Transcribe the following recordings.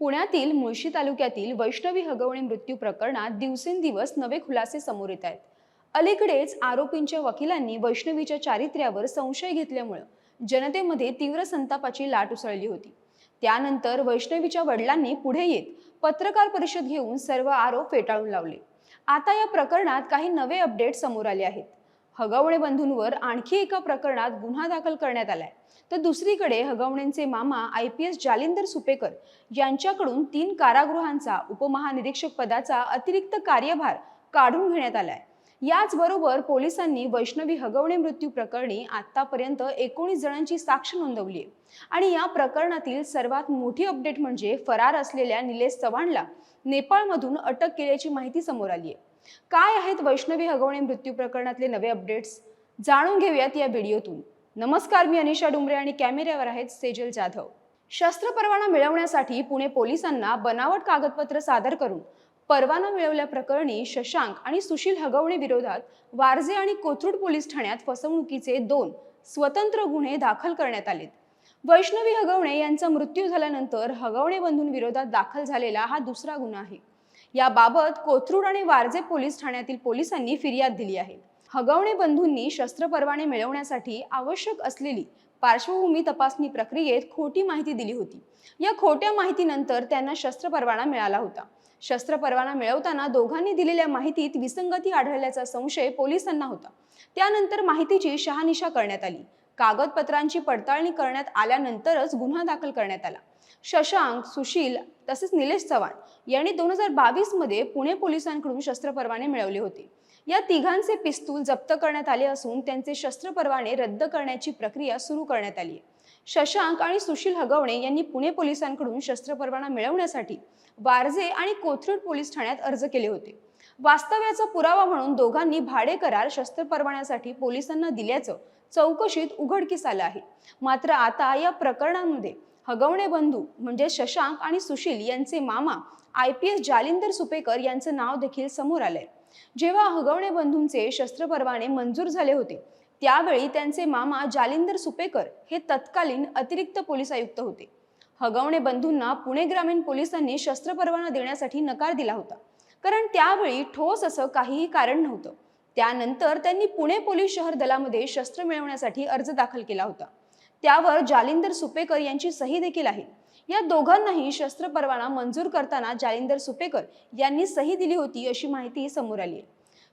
पुण्यातील मुळशी तालुक्यातील वैष्णवी हगवणे मृत्यू प्रकरणात दिवसेंदिवस नवे खुलासे समोर येत आहेत. अलीकडेच आरोपींच्या वकिलांनी वैष्णवीच्या चारित्र्यावर संशय घेतल्यामुळं जनतेमध्ये तीव्र संतापाची लाट उसळली होती. त्यानंतर वैष्णवीच्या वडिलांनी पुढे येत पत्रकार परिषद घेऊन सर्व आरोप फेटाळून लावले. आता या प्रकरणात काही नवे अपडेट समोर आले आहेत. हगवणे बंधूंवर आणखी एका प्रकरणात गुन्हा दाखल करण्यात आलाय. तर दुसरीकडे हगवणेंचे मामा I P S Jalindar Supekar यांच्याकडून तीन कारागृहांचा उपमहानिरीक्षक पदाचा अतिरिक्त कार्यभार काढून घेण्यात आलाय. याचबरोबर पोलिसांनी वैष्णवी हगवणे मृत्यू प्रकरणी आतापर्यंत एकोणीस जणांची साक्ष नोंदवली आहे आणि या प्रकरणातील सर्वात मोठी अपडेट म्हणजे फरार असलेल्या निलेश चव्हाणला नेपाळमधून अटक केल्याची माहिती समोर आली आहे काय आहेत वैष्णवी हगवणे मृत्यू प्रकरणातले नवे अपडेट्स? जाणून घेऊयात या व्हिडिओतून. नमस्कार मी अनिशा डुंबरे आणि कॅमेऱ्यावर आहेत सेजल जाधव. शस्त्र परवाना मिळवण्यासाठी पुणे पोलिसांना बनावट कागदपत्र सादर करून परवाना मिळवल्याप्रकरणी शशांक आणि सुशील हगवणे विरोधात वारजे आणि कोथरूड पोलीस ठाण्यात फसवणुकीचे दोन स्वतंत्र गुन्हे दाखल करण्यात आलेत. वैष्णवी हगवणे यांचा मृत्यू झाल्यानंतर हगवणे बंधूंविरोधात दाखल झालेला हा दुसरा गुन्हा आहे. याबाबत कोथरूड आणि वारजे पोलीस ठाण्यातील पोलिसांनी फिर्याद दिली आहे. हगवणे बंधूंनी शस्त्र परवाने मिळवण्यासाठी आवश्यक असलेली पार्श्वभूमी तपासणी प्रक्रियेत खोटी माहिती दिली होती. या खोट्या माहितीनंतर त्यांना शस्त्र परवाना मिळाला होता. शस्त्र परवाना मिळवताना दोघांनी दिलेल्या माहितीत विसंगती आढळल्याचा संशय पोलिसांना होता. त्यानंतर माहितीची शहानिशा करण्यात आली. कागदपत्रांची पडताळणी करण्यात आल्यानंतरच गुन्हा दाखल करण्यात आला. शशांक सुशील तसेच निलेश चव्हाण यांनी दोन हजार बावीसमध्ये पुणे पोलिसांकडून शस्त्र परवाने मिळवले होते. या तिघांचे पिस्तूल जप्त करण्यात आले असून त्यांचे शस्त्र परवाने रद्द करण्याची प्रक्रिया सुरू करण्यात आली आहे. शशांक आणि सुशील हगवणे यांनी पुणे पोलिसांकडून शस्त्र परवाना मिळवण्यासाठी वारजे आणि कोथरूड पोलीस ठाण्यात अर्ज केले होते. वास्तव्याचा पुरावा म्हणून दोघांनी भाडे करार शस्त्र परवान्यासाठी पोलिसांना दिल्याचं चौकशीत उघडकीस आलं आहे. मात्र आता या प्रकरणांमध्ये हगवणे बंधू म्हणजे शशांक आणि सुशील यांचे मामा I P S Jalindar Supekar यांचं नाव देखील समोर आलंय. जेव्हा हगवणे बंधूंचे शस्त्र परवाने मंजूर झाले होते त्यावेळी त्यांचे मामा जालिंदर सुपेकर हे तत्कालीन अतिरिक्त पोलीस आयुक्त होते. हगवणे बंधूंना पुणे ग्रामीण पोलिसांनी शस्त्र परवाना देण्यासाठी नकार दिला होता. कारण त्यावेळी ठोस असं काहीही कारण नव्हतं. त्यानंतर त्यांनी पुणे पोलीस शहर दलामध्ये शस्त्र मिळवण्यासाठी अर्ज दाखल केला होता. त्यावर जालिंदर सुपेकर यांची सही देखील आहे. या दोघांनाही शस्त्र परवाना मंजूर करताना जालिंदर सुपेकर यांनी सही दिली होती अशी माहिती समोर आली आहे.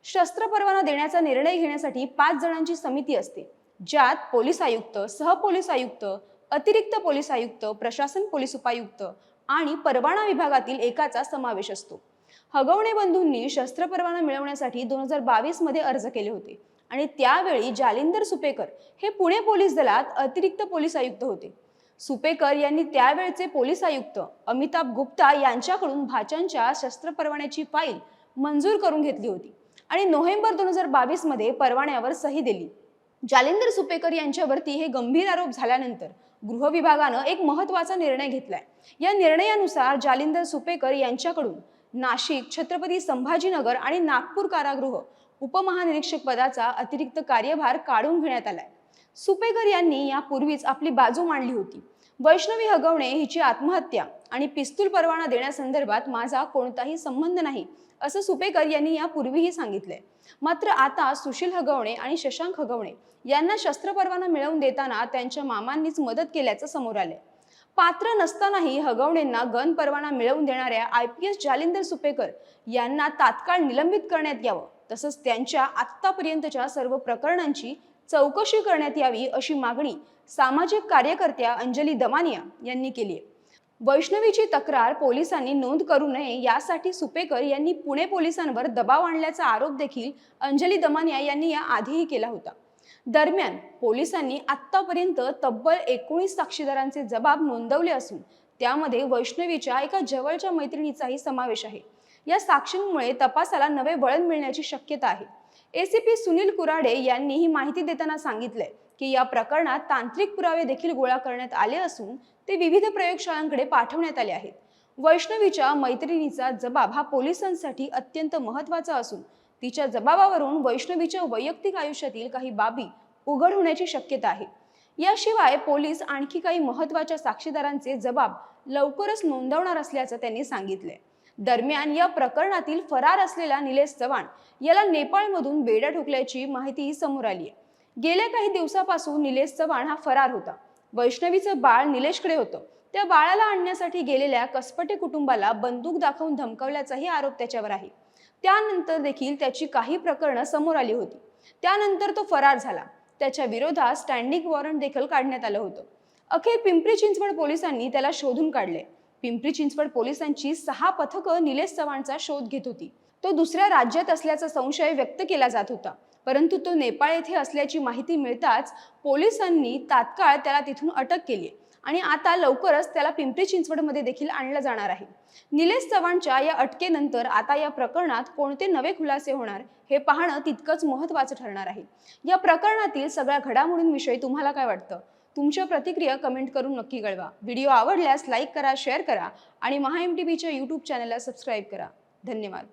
शस्त्र परवाना देण्याचा निर्णय घेण्यासाठी पाच जणांची समिती असते ज्यात पोलीस आयुक्त सहपोलीस आयुक्त अतिरिक्त पोलीस आयुक्त प्रशासन पोलीस उपायुक्त आणि परवाना विभागातील एकाचा समावेश असतो. हगवणे बंधूंनी शस्त्र परवाना मिळवण्यासाठी दोन हजार बावीसमध्ये अर्ज केले होते. आणि त्यावेळी जालिंदर सुपेकर हे पुणे पोलीस दलात अतिरिक्त पोलीस आयुक्त होते. सुपेकर यांनी त्यावेळचे पोलीस आयुक्त अमिताभ गुप्ता यांच्याकडून भाच्यांच्या शस्त्र परवान्याची फाईल मंजूर करून घेतली होती. आणि नोव्हेंबर दोन हजार बावीसमध्ये परवान्यावर सही दिली. जालिंदर सुपेकर यांच्यावरती हे गंभीर आरोप झाल्यानंतर गृह विभागानं एक महत्त्वाचा निर्णय घेतलाय. या निर्णयानुसार जालिंदर सुपेकर यांच्याकडून नाशिक छत्रपती संभाजीनगर आणि नागपूर कारागृह उपमहानिरीक्षक पदाचा अतिरिक्त कार्यभार काढून घेण्यात आलाय. सुपेकर यांनी यापूर्वीच आपली बाजू मांडली होती. वैष्णवी हगवणे हिची आत्महत्या आणि पिस्तूल परवाना देण्यासंदर्भात माझा कोणताही संबंध नाही असं सुपेकर यांनी यापूर्वीही सांगितलंय. मात्र आता सुशील हगवणे आणि शशांक हगवणे यांना शस्त्र परवाना मिळवून देताना त्यांच्या मामांनीच मदत केल्याचं समोर आलंय. पात्र नसतानाही हगवणेंना गन परवाना मिळवून देणाऱ्या I P S Jalindar Supekar यांना तात्काळ निलंबित करण्यात यावं तसंच त्यांच्या आत्तापर्यंतच्या सर्व प्रकरणांची चौकशी करण्यात यावी अशी मागणी सामाजिक कार्यकर्त्या अंजली दमानिया यांनी केली आहे. वैष्णवीची तक्रार पोलिसांनी नोंद करू नये यासाठी सुपेकर यांनी पुणे पोलिसांवर दबाव आणल्याचा आरोप देखील अंजली दमानिया यांनी या आधीही केला होता. दरम्यान पोलिसांनी आत्तापर्यंत तब्बल एकोणीस साक्षीदारांचे जबाब नोंदवले असून त्यामध्ये वैष्णवीच्या एका जवळच्या मैत्रिणीचाही समावेश आहे. या साक्षींमुळे तपासाला नवे वळण मिळण्याची शक्यता आहे. एसीपी सुनील कुराडे यांनी ही माहिती देताना सांगितलंय की या प्रकरणात तांत्रिक पुरावे देखील गोळा करण्यात आले असून ते विविध प्रयोगशाळांकडे पाठवण्यात आले आहेत. वैष्णवीच्या मैत्रिणीचा जबाब हा पोलिसांसाठी अत्यंत महत्त्वाचा असून तिच्या जबाबावरून वैष्णवीच्या वैयक्तिक आयुष्यातील काही बाबी उघड होण्याची शक्यता आहे. याशिवाय पोलीस आणखी काही महत्त्वाच्या साक्षीदारांचे जबाब लवकरच नोंदवणार असल्याचं त्यांनी सांगितलंय. दरम्यान या प्रकरणातील फरार असलेला निलेश चव्हाण याला नेपाळमधून बेड्या ठोकल्याची माहिती समोर आली आहे गेल्या काही दिवसापासून निलेश चव्हाण हा फरार होता. वैष्णवीचं बाळ निलेशकडे होतं. त्या बाळाला आणण्यासाठी गेलेल्या कसपटे कुटुंबाला बंदूक दाखवून धमकावल्याचाही आरोप त्याच्यावर आहे. त्यानंतर देखील त्याची काही प्रकरणं समोर आली होती. त्यानंतर तो फरार झाला. त्याच्या विरोधात स्टँडिंग वॉरंट देखील काढण्यात आलं होतं. अखेर पिंपरी चिंचवड पोलिसांनी त्याला शोधून काढले. पिंपरी चिंचवड पोलिसांची सहा पथकं निलेश चव्हाणचा शोध घेत होती. तो दुसऱ्या राज्यात असल्याचा संशय व्यक्त केला जात होता. परंतु तो नेपाळ येथे असल्याची माहिती मिळताच पोलिसांनी तात्काळ त्याला तिथून अटक केली आणि आता लवकरच त्याला पिंपरी चिंचवडमध्ये देखील आणलं जाणार आहे. निलेश चव्हाणच्या या अटकेनंतर आता या प्रकरणात कोणते नवे खुलासे होणार हे पाहणं तितकंच महत्त्वाचं ठरणार आहे. या प्रकरणातील सगळ्या घडामोडींविषयी तुम्हाला काय वाटतं? तुमच्या प्रतिक्रिया कमेंट करून नक्की कळवा. व्हिडिओ आवडल्यास लाईक करा शेअर करा आणि महा एम टी व्हीच्या यूट्यूब चॅनलला सबस्क्राईब करा. धन्यवाद.